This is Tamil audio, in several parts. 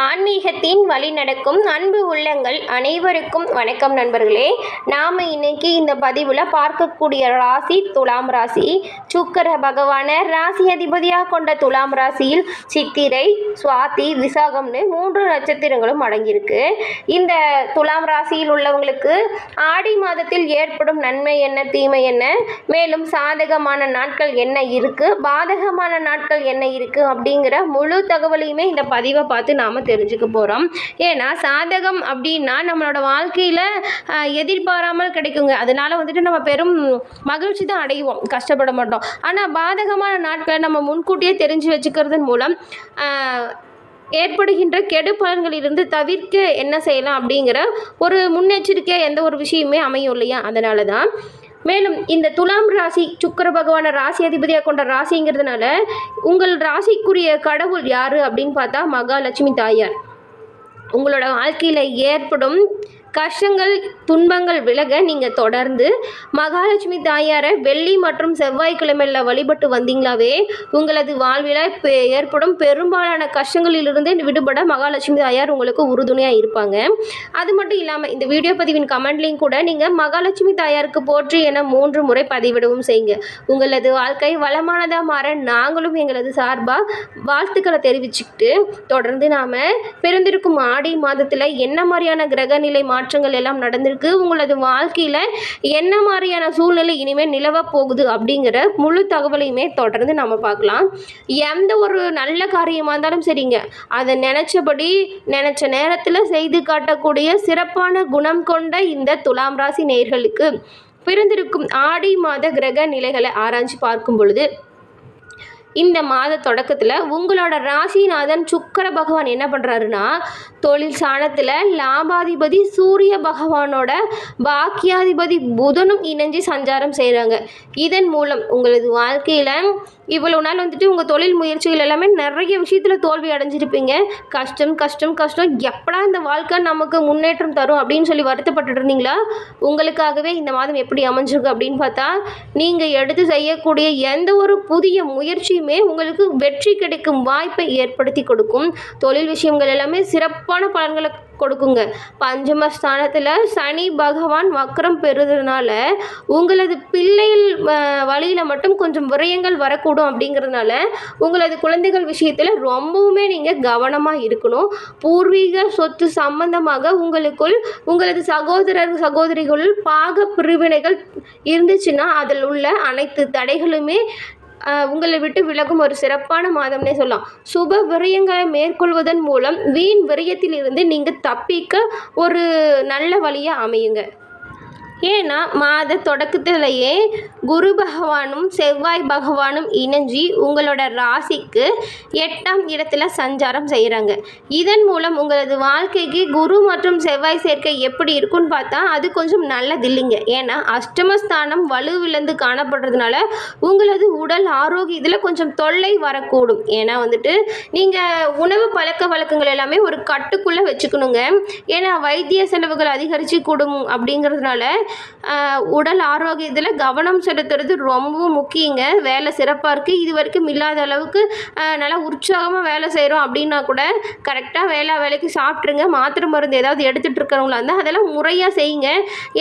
ஆன்மீகத்தின் வழி நடக்கும் அன்பு உள்ளங்கள் அனைவருக்கும் வணக்கம் நண்பர்களே. நாம் இன்னைக்கு இந்த பதிவில் பார்க்கக்கூடிய ராசி துலாம் ராசி. சுக்கர பகவானை ராசி அதிபதியாக கொண்ட துலாம் ராசியில் சித்திரை சுவாதி விசாகம்னு மூன்று நட்சத்திரங்களும் அடங்கியிருக்கு. இந்த துலாம் ராசியில் உள்ளவங்களுக்கு ஆடி மாதத்தில் ஏற்படும் நன்மை என்ன தீமை என்ன? மேலும் சாதகமான நாட்கள் என்ன இருக்குது பாதகமான நாட்கள் என்ன இருக்குது அப்படிங்கிற முழு தகவலையுமே இந்த பதிவை பார்த்து நாம் தெரிஞ்சுக்க போகிறோம் ஏன்னா சாதகம் அப்படின்னா நம்மளோட வாழ்க்கையில் எதிர்பாராமல் கிடைக்குங்க. அதனால் வந்துட்டு நம்ம பெரும் மகிழ்ச்சி தான் அடைவோம். கஷ்டப்பட மாட்டோம். ஆனால் பாதகமான நாட்களை நம்ம முன்கூட்டியே தெரிஞ்சு வச்சுக்கிறதன் மூலம் ஏற்படுகின்ற கெடு பலன்களிலிருந்து தவிர்க்க என்ன செய்யலாம் அப்படிங்கிற ஒரு முன்னெச்சரிக்கை எந்த ஒரு விஷயமே அமையும் இல்லையா? அதனால தான் மேலும் இந்த துலாம் ராசி சுக்கர பகவானை ராசி அதிபதியாக கொண்ட ராசிங்கிறதுனால உங்கள் ராசிக்குரிய கடவுள் யார் அப்படின்னு பார்த்தா மகாலட்சுமி தாயார். உங்களோட வாழ்க்கையில் ஏற்படும் கஷ்டங்கள் துன்பங்கள் விலக நீங்கள் தொடர்ந்து மகாலட்சுமி தாயாரை வெள்ளி மற்றும் செவ்வாய்க்கிழமையில் வழிபட்டு வந்தீங்களாவே. உங்களது வாழ்வில் ஏற்படும் பெரும்பாலான கஷ்டங்களிலிருந்து விடுபட மகாலட்சுமி தாயார் உங்களுக்கு உறுதுணையாக இருப்பாங்க. அது மட்டும் இல்லாமல் இந்த வீடியோ பதிவின் கமெண்ட்லையும் கூட நீங்கள் மகாலட்சுமி தாயாருக்கு போற்றி என மூன்று முறை பதிவிடவும் செய்யுங்க. உங்களது வாழ்க்கை வளமானதாக மாற நாங்களும் எங்களது சார்பாக வாழ்த்துக்களை தெரிவிச்சுக்கிட்டு தொடர்ந்து நாம் பிறந்திருக்கும் ஆடி மாதத்தில் என்ன மாதிரியான கிரகநிலை மாற்றங்கள் எல்லாம் நடந்திருக்கு. உங்களது வாழ்க்கையில் என்ன மாதிரியான சூழ்நிலை இனிமேல் நிலவ போகுது அப்படிங்கிற முழு தகவலையுமே தொடர்ந்து நம்ம பார்க்கலாம். எந்த ஒரு நல்ல காரியமாக இருந்தாலும் சரிங்க. அதை நினச்சபடி நினச்ச நேரத்தில் செய்து காட்டக்கூடிய சிறப்பான குணம் கொண்ட இந்த துலாம் ராசி நேர்களுக்கு பிறந்திருக்கும் ஆடி மாத கிரக நிலைகளை ஆராய்ச்சி பார்க்கும் பொழுது இந்த மாத தொடக்கத்தில் உங்களோட ராசிநாதன் சுக்கர பகவான் என்ன பண்ணுறாருன்னா தொழில் சாணத்தில் லாபாதிபதி சூரிய பகவானோட பாக்கியாதிபதி புதனும் இணைஞ்சு சஞ்சாரம் செய்கிறாங்க இதன் மூலம் உங்களது வாழ்க்கையில் இவ்வளோ நாள் வந்துட்டு உங்கள் தொழில் முயற்சிகள் எல்லாமே நிறைய விஷயத்தில் தோல்வி அடைஞ்சிருப்பீங்க. கஷ்டம் கஷ்டம் கஷ்டம். எப்படா இந்த வாழ்க்கை நமக்கு முன்னேற்றம் தரும் அப்படின்னு சொல்லி வருத்தப்பட்டு இருந்தீங்களா? உங்களுக்காகவே இந்த மாதம் எப்படி அமைஞ்சிருக்கு அப்படின்னு பார்த்தா நீங்கள் எடுத்து செய்யக்கூடிய எந்த ஒரு புதிய முயற்சியுமே உங்களுக்கு வெற்றி கிடைக்கும் வாய்ப்பை ஏற்படுத்தி கொடுக்கும். தொழில் விஷயங்கள் எல்லாமே சிறப்பான பலன்களை கொடுக்குங்க. பஞ்சம ஸ்தானத்தில் சனி பகவான் வக்ரம் பெறுறதுனால உங்களது பிள்ளைகள் வழியில் மட்டும் கொஞ்சம் விரயங்கள் வரக்கூடும் அப்படிங்கிறதுனால உங்களது குழந்தைகள் விஷயத்தில் ரொம்பவுமே நீங்கள் கவனமாக இருக்கணும். பூர்வீக சொத்து சம்பந்தமாக உங்களுக்குள் உங்களது சகோதரர் சகோதரிகள் பாக பிரிவினைகள் இருந்துச்சுன்னா அதில் உள்ள அனைத்து தடைகளுமே உங்களை விட்டு விலகும் ஒரு சிறப்பான மாதம்னே சொல்லலாம். சுப விரயங்களை மேற்கொள்வதன் மூலம் வீண் விரயத்திலிருந்து நீங்கள் தப்பிக்க ஒரு நல்ல வழியாக அமையுங்க. ஏன்னா மாத தொடக்கத்திலேயே குரு பகவானும் செவ்வாய் பகவானும் இணைஞ்சி உங்களோட ராசிக்கு எட்டாம் இடத்துல சஞ்சாரம் செய்கிறாங்க. இதன் மூலம் உங்களது வாழ்க்கைக்கு குரு மற்றும் செவ்வாய் சேர்க்கை எப்படி இருக்குன்னு பார்த்தா அது கொஞ்சம் நல்லது இல்லைங்க. ஏன்னா அஷ்டமஸ்தானம் வலுவிழந்து காணப்படுறதுனால உங்களது உடல் ஆரோக்கியத்தில் கொஞ்சம் தொல்லை வரக்கூடும். ஏன்னா வந்துட்டு நீங்கள் உணவு பழக்க வழக்கங்கள் எல்லாமே ஒரு கட்டுக்குள்ளே வச்சுக்கணுங்க. ஏன்னா வைத்திய செலவுகள் அதிகரித்து கூடும் அப்படிங்கிறதுனால உடல் ஆரோக்கியத்தில் கவனம் செலுத்துறது ரொம்பவும் முக்கியங்க. வேலை சிறப்பாக இருக்குது இது வரைக்கும் இல்லாத அளவுக்கு நல்லா உற்சாகமாக வேலை செய்கிறோம் அப்படின்னா கூட கரெக்டாக வேலை வேலைக்கு சாப்பிட்ருங்க மாத்திரை மருந்து ஏதாவது எடுத்துகிட்டு இருக்கிறவங்களா இருந்தால் அதெல்லாம் முறையாக செய்யுங்க.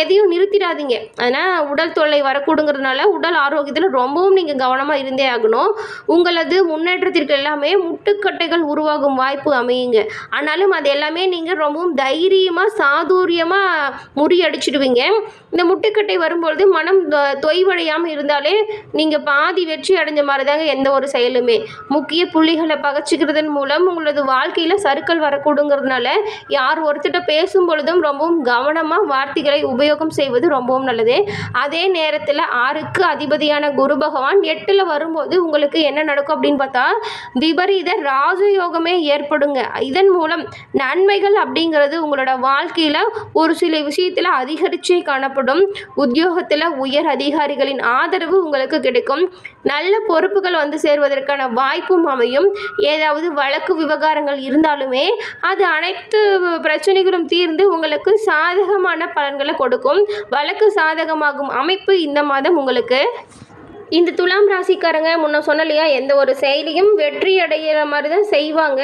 எதையும் நிறுத்திடாதீங்க. ஆனால் உடல் தொல்லை வரக்கூடுங்கிறதுனால உடல் ஆரோக்கியத்தில் ரொம்பவும் நீங்கள் கவனமாக இருந்தே ஆகணும். உங்களது முன்னேற்றத்திற்கு எல்லாமே முட்டுக்கட்டைகள் உருவாகும் வாய்ப்பு அமையுங்க. ஆனாலும் அது எல்லாமே நீங்கள் ரொம்பவும் தைரியமாக சாதுரியமாக முறியடிச்சிடுவீங்க. இந்த முட்டுக்கட்டை வரும்பொழுது மனம் தொய்வடையாமல் இருந்தாலே நீங்கள் பாதி வெற்றி அடைஞ்ச மாதிரி தாங்க எந்த ஒரு செயலுமே. முக்கிய புள்ளிகளை பகச்சிக்கிறதன் மூலம் உங்களது வாழ்க்கையில் சறுக்கல் வரக்கூடுங்கிறதுனால யார் ஒருத்தர்கிட்ட பேசும் பொழுதும் ரொம்பவும் கவனமாக வார்த்தைகளை உபயோகம் செய்வது ரொம்பவும் நல்லது. அதே நேரத்தில் ஆறுக்கு அதிபதியான குரு பகவான் எட்டில் வரும்போது உங்களுக்கு என்ன நடக்கும் அப்படின்னு பார்த்தா விபரீத ராஜயோகமே ஏற்படுங்க. இதன் மூலம் நன்மைகள் அப்படிங்கிறது உங்களோட வாழ்க்கையில் ஒரு சில விஷயத்தில் அதிகரிச்சே காணப்படும். உத்தியோகத்தில் உயர் அதிகாரிகளின் ஆதரவு உங்களுக்கு கிடைக்கும். நல்ல பொறுப்புகள் வந்து சேர்வதற்கான வாய்ப்பும் அமையும். ஏதாவது வழக்கு விவகாரங்கள் இருந்தாலுமே அது அனைத்து பிரச்சனைகளும் தீர்ந்து உங்களுக்கு சாதகமான பலன்களை கொடுக்கும். வழக்கு சாதகமாகும் அமைப்பு இந்த மாதம் உங்களுக்கு. இந்த துலாம் ராசிக்காரங்க முன்ன சொன்ன இல்லையா எந்த ஒரு செயலியும் வெற்றி அடைகிற மாதிரி தான் செய்வாங்க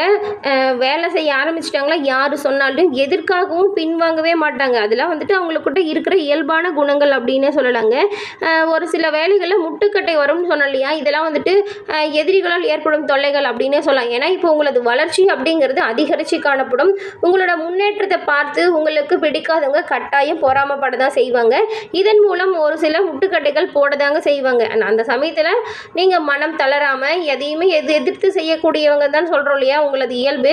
வேலை செய்ய ஆரம்பிச்சிட்டாங்களா? யார் சொன்னாலும் எதற்காகவும் பின்வாங்கவே மாட்டாங்க. அதெல்லாம் வந்துட்டு அவங்களுக்கிட்ட இருக்கிற இயல்பான குணங்கள் அப்படின்னே சொல்லலாங்க. ஒரு சில வேலைகளில் முட்டுக்கட்டை வரும்னு சொன்னோம் இல்லையா இதெல்லாம் வந்துட்டு எதிரிகளால் ஏற்படும் தொல்லைகள் அப்படின்னே சொல்லலாம். ஏன்னா இப்போ உங்களது வளர்ச்சி அப்படிங்கிறது அதிகரித்து காணப்படும். உங்களோட முன்னேற்றத்தை பார்த்து உங்களுக்கு பிடிக்காதவங்க கட்டாயம் பொறாமப்பட தான் செய்வாங்க. இதன் மூலம் ஒரு சில முட்டுக்கட்டைகள் போட தாங்க செய்வாங்க. ஆனா, அந்த சமயத்தில் நீங்கள் மனம் தளராமல் எதையுமே எது எதிர்த்து செய்யக்கூடியவங்க தான் சொல்கிறோம் இல்லையா உங்களது இயல்பு.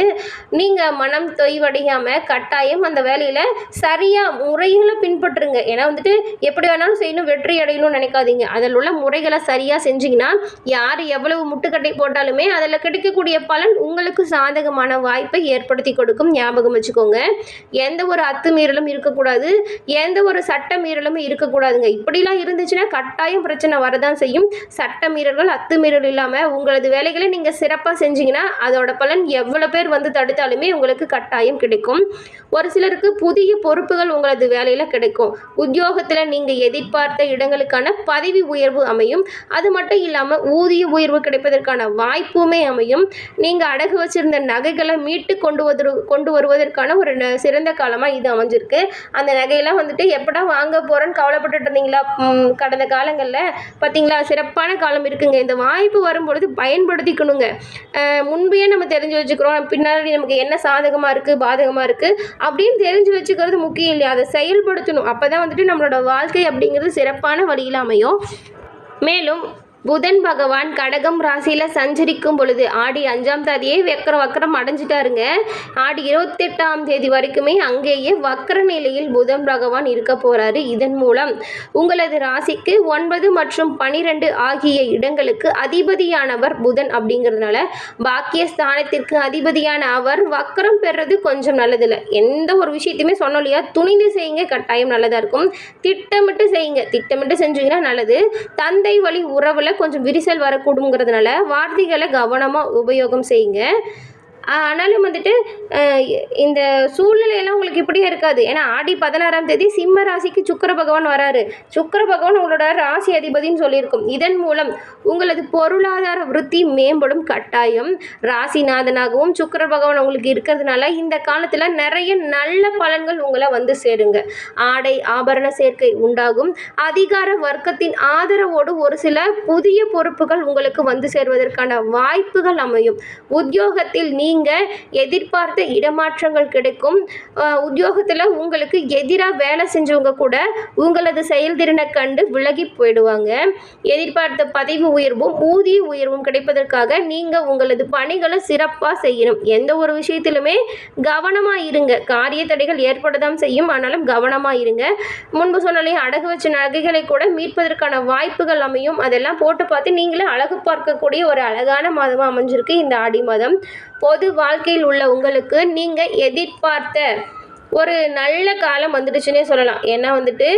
நீங்கள் மனம் தொய்வடையாமல் கட்டாயம் அந்த வேலையில் சரியாக முறைகளை பின்பற்றுங்க. ஏன்னா வந்துட்டு எப்படி வேணாலும் செய்யணும் வெற்றி அடையணும்னு நினைக்காதீங்க. அதில் உள்ள முறைகளை சரியாக செஞ்சீங்கன்னா யார் எவ்வளவு முட்டுக்கட்டை போட்டாலுமே அதில் கிடைக்கக்கூடிய பலன் உங்களுக்கு சாதகமான வாய்ப்பை ஏற்படுத்தி கொடுக்கும். ஞாபகம் வச்சுக்கோங்க. எந்த ஒரு அத்துமீறலும் இருக்கக்கூடாது. எந்த ஒரு சட்ட மீறலும் இருக்கக்கூடாதுங்க. இப்படிலாம் இருந்துச்சுன்னா கட்டாயம் பிரச்சனை வரதான் செய்யும். சட்ட மீறல்கள் அத்துமீறல் இல்லாமல் உங்களது வேலைகளை நீங்கள் சிறப்பாக செஞ்சீங்கன்னா அதோட பலன் எவ்வளோ பேர் வந்து தடுத்தாலுமே உங்களுக்கு கட்டாயம் கிடைக்கும். ஒரு சிலருக்கு புதிய பொறுப்புகள் உங்களது வேலையில் கிடைக்கும். உத்தியோகத்தில் நீங்கள் எதிர்பார்த்த இடங்களுக்கான பதவி உயர்வு அமையும். அது மட்டும் இல்லாமல் ஊதிய உயர்வு கிடைப்பதற்கான வாய்ப்புமே அமையும். நீங்கள் அடகு வச்சிருந்த நகைகளை மீட்டு கொண்டு வரு கொண்டு வருவதற்கான ஒரு ந- சிறந்த காலமாக இது அமைஞ்சிருக்கு. அந்த நகையெல்லாம் வந்துட்டு எப்படா வாங்க போகிறேன்னு கவலைப்பட்டுட்டு இருந்தீங்களா? கடந்த காலங்களில்? பார்த்தீங்களா சிறப்பான காலம் இருக்குங்க. இந்த வாய்ப்பு வரும்பொழுது பயன்படுத்திக்கணுங்க. முன்பையே நம்ம தெரிஞ்சு வச்சுக்கிறோம். பின்னாடி நமக்கு என்ன சாதகமாக இருக்குது பாதகமாக இருக்குது அப்படின்னு தெரிஞ்சு வச்சுக்கிறது முக்கியம் இல்லையா? அதை செயல்படுத்தணும். அப்போ தான் வந்துட்டு நம்மளோட வாழ்க்கை அப்படிங்கிறது சிறப்பான வழியில் அமையும். மேலும் புதன் பகவான் கடகம் ராசியில் சஞ்சரிக்கும் பொழுது ஆடி அஞ்சாம் தேதியே வக்கர வக்கரம் அடைஞ்சிட்டாருங்க. ஆடி இருபத்தெட்டாம் தேதி வரைக்குமே அங்கேயே வக்கர நிலையில் புதன் பகவான் இருக்க போகிறாரு இதன் மூலம். உங்களது ராசிக்கு ஒன்பது மற்றும் பனிரெண்டு ஆகிய இடங்களுக்கு அதிபதியானவர் புதன் அப்படிங்கிறதுனால பாக்கிய ஸ்தானத்திற்கு அதிபதியான அவர் வக்கரம் பெறுறது கொஞ்சம் நல்லதில்லை. எந்த ஒரு விஷயத்தையுமே சொன்னோம் இல்லையா? துணிந்து செய்யுங்க கட்டாயம் நல்லதாக இருக்கும். திட்டமிட்டு செய்யுங்க. திட்டமிட்டு செஞ்சீங்கன்னா நல்லது. தந்தை வழி உறவில் கொஞ்சம் விரிசல் வரக்கூடுங்கிறதுனால வார்த்தைகளை கவனமாக உபயோகம் செய்யுங்க. ஆனாலும் வந்துட்டு இந்த சூழ்நிலையெல்லாம் உங்களுக்கு இப்படியே இருக்காது. ஏன்னா ஆடி பதினாறாம் தேதி சிம்ம ராசிக்கு சுக்கிர பகவான் வராரு. சுக்கர பகவான் உங்களோட ராசி அதிபதின்னு சொல்லியிருக்கும். இதன் மூலம் உங்களது பொருளாதார விருத்தி மேம்படும் கட்டாயம். ராசிநாதனாகவும் சுக்கிர பகவான் உங்களுக்கு இருக்கிறதுனால இந்த காலத்தில் நிறைய நல்ல பலன்கள் உங்களை வந்து சேருங்க. ஆடை ஆபரண சேர்க்கை உண்டாகும். அதிகார வர்க்கத்தின் ஆதரவோடு ஒரு சில புதிய பொறுப்புகள் உங்களுக்கு வந்து சேர்வதற்கான வாய்ப்புகள் அமையும். உத்தியோகத்தில் நீ நீங்கள் எதிர்பார்த்த இடமாற்றங்கள் கிடைக்கும். உத்தியோகத்தில் உங்களுக்கு எதிராக வேலை செஞ்சவங்க கூட உங்களது செயல்திறனை கண்டு விலகி போயிடுவாங்க. எதிர்பார்த்த பதவி உயர்வும் ஊதிய உயர்வும் கிடைப்பதற்காக நீங்கள் உங்களது பணிகளை சிறப்பாக செய்யணும். எந்த ஒரு விஷயத்திலுமே கவனமாக இருங்க. காரிய தடைகள் ஏற்பட தான் செய்யும். ஆனாலும் கவனமாக இருங்க. முன்பு சொன்னாலே அடகு வச்ச நகைகளை கூட மீட்பதற்கான வாய்ப்புகள் அமையும். அதெல்லாம் போட்டு பார்த்து நீங்களே அழகு பார்க்கக்கூடிய ஒரு அழகான மாதமாக அமைஞ்சிருக்கு இந்த ஆடி மாதம். பொது வாழ்க்கையில் உள்ள உங்களுக்கு நீங்கள் எதிர்பார்த்த ஒரு நல்ல காலம் வந்துடுச்சுன்னே சொல்லலாம். ஏன்னா வந்துட்டு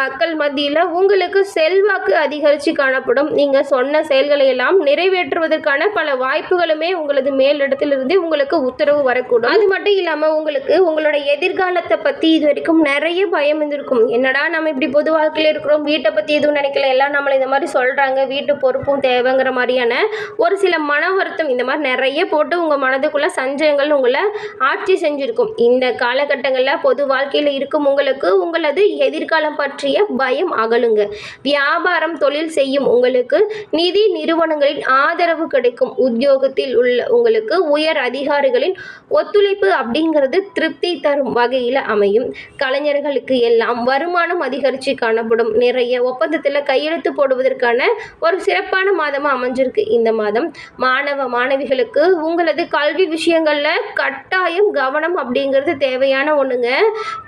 மக்கள் மத்தியில் உங்களுக்கு செல்வாக்கு அதிகரித்து காணப்படும். நீங்கள் சொன்ன செயல்களை எல்லாம் நிறைவேற்றுவதற்கான பல வாய்ப்புகளுமே உங்களது மேலிடத்திலிருந்து உங்களுக்கு உத்தரவு வரக்கூடும். அது மட்டும் இல்லாமல் உங்களுக்கு உங்களோட எதிர்காலத்தை பற்றி இது வரைக்கும் நிறைய பயம் இருந்திருக்கும். என்னடா நம்ம இப்படி பொது வாழ்க்கையில் இருக்கிறோம் வீட்டை பற்றி எதுவும் நினைக்கல எல்லாம் நம்மளை இந்த மாதிரி சொல்கிறாங்க வீட்டு பொறுப்பும் தேவைங்கிற மாதிரியான ஒரு சில மன வருத்தம் இந்த மாதிரி நிறைய போட்டு உங்கள் மனதுக்குள்ளே சஞ்சயங்கள் உங்களை ஆட்சி செஞ்சுருக்கும். இந்த காலகட்டங்களில் பொது வாழ்க்கையில் இருக்கும் உங்களுக்கு உங்களது எதிர்காலம் பற்றிய பயம் அகலுங்க. வியாபாரம் தொழில் செய்யும் உங்களுக்கு நிதி நிறுவனங்களின் ஆதரவு கிடைக்கும். உத்தியோகத்தில் உள்ள உங்களுக்கு உயர் அதிகாரிகளின் ஒத்துழைப்பு அப்படிங்கிறது திருப்தி தரும் வகையில் அமையும். கலைஞர்களுக்கு எல்லாம் வருமானம் அதிகரித்து காணப்படும். நிறைய ஒப்பந்தத்தில் கையெழுத்து போடுவதற்கான ஒரு சிறப்பான மாதமாக அமைஞ்சிருக்கு இந்த மாதம். மாணவ மாணவிகளுக்கு உங்களது கல்வி விஷயங்களில் கட்டாயம் கவனம் அப்படிங்கிறது தேவையான ஒன்றுங்க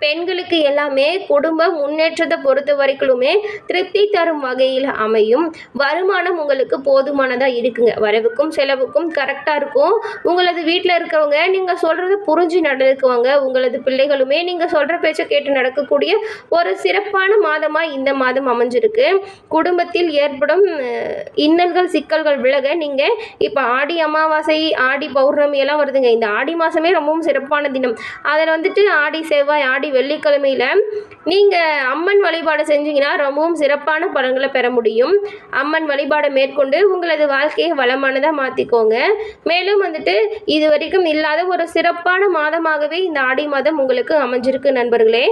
பெண்களுக்கு எல்லாமே குடும்ப முன்னேற்றத்தை பொறுத்த வரைக்குமே திருப்தி தரும் வகையில் அமையும். வருமானம் உங்களுக்கு போதுமானதாக இருக்குங்க. வரவுக்கும் செலவுக்கும் கரெக்டாக இருக்கும். உங்களது வீட்டில் இருக்கிறவங்க நீங்கள் சொல்கிறத புரிஞ்சு நடந்துக்குவாங்க. உங்களது பிள்ளைகளுமே நீங்கள் சொல்கிற பேச்சை கேட்டு நடக்கக்கூடிய ஒரு சிறப்பான மாதமாக இந்த மாதம் அமைஞ்சிருக்கு. குடும்பத்தில் ஏற்படும் இன்னல்கள் சிக்கல்கள் விலக நீங்கள் இப்போ ஆடி அமாவாசை ஆடி பௌர்ணமி எல்லாம் வருதுங்க. இந்த ஆடி மாதமே ரொம்பவும் சிறப்பான தினம். அதில் வந்துட்டு ஆடி செவ்வாய் ஆடி வெள்ளிக்கிழமையில் நீங்கள் அம்மன் வழிபாடு செஞ்சீங்கன்னா ரொம்பவும் சிறப்பான பலன்களை பெற முடியும். அம்மன் வழிபாடை மேற்கொண்டு உங்களது வாழ்க்கையை வளமானதாக மாற்றிக்கோங்க மேலும் வந்துட்டு இது வரைக்கும் இல்லாத ஒரு சிறப்பான மாதமாகவே இந்த ஆடி மாதம் உங்களுக்கு அமைஞ்சிருக்கு நண்பர்களே.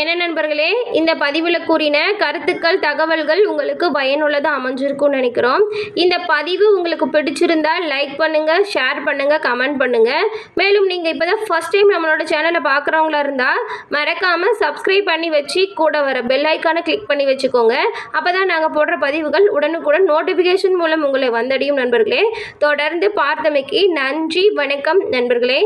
என்ன நண்பர்களே இந்த பதிவில் கூறின கருத்துக்கள் தகவல்கள் உங்களுக்கு பயனுள்ளதாக அமைஞ்சிருக்கும்னு நினைக்கிறோம். இந்த பதிவு உங்களுக்கு பிடிச்சிருந்தா லைக் பண்ணுங்கள் ஷேர் பண்ணுங்கள் கமெண்ட் பண்ணுங்கள் மேலும் நீங்கள் இப்போ தான் ஃபஸ்ட் டைம் நம்மளோட சேனலை பார்க்குறவங்களா இருந்தால் மறக்காமல் சப்ஸ்கிரைப் பண்ணி வச்சு கூட வர பெல் ஐக்கானை கிளிக் பண்ணி வச்சுக்கோங்க. அப்போ தான் நாங்கள் போடுற பதிவுகள் உடனுக்குடன் நோட்டிஃபிகேஷன் மூலம் உங்களை வந்தடையும் நண்பர்களே. தொடர்ந்து பார்த்தமைக்கு நன்றி வணக்கம் நண்பர்களே.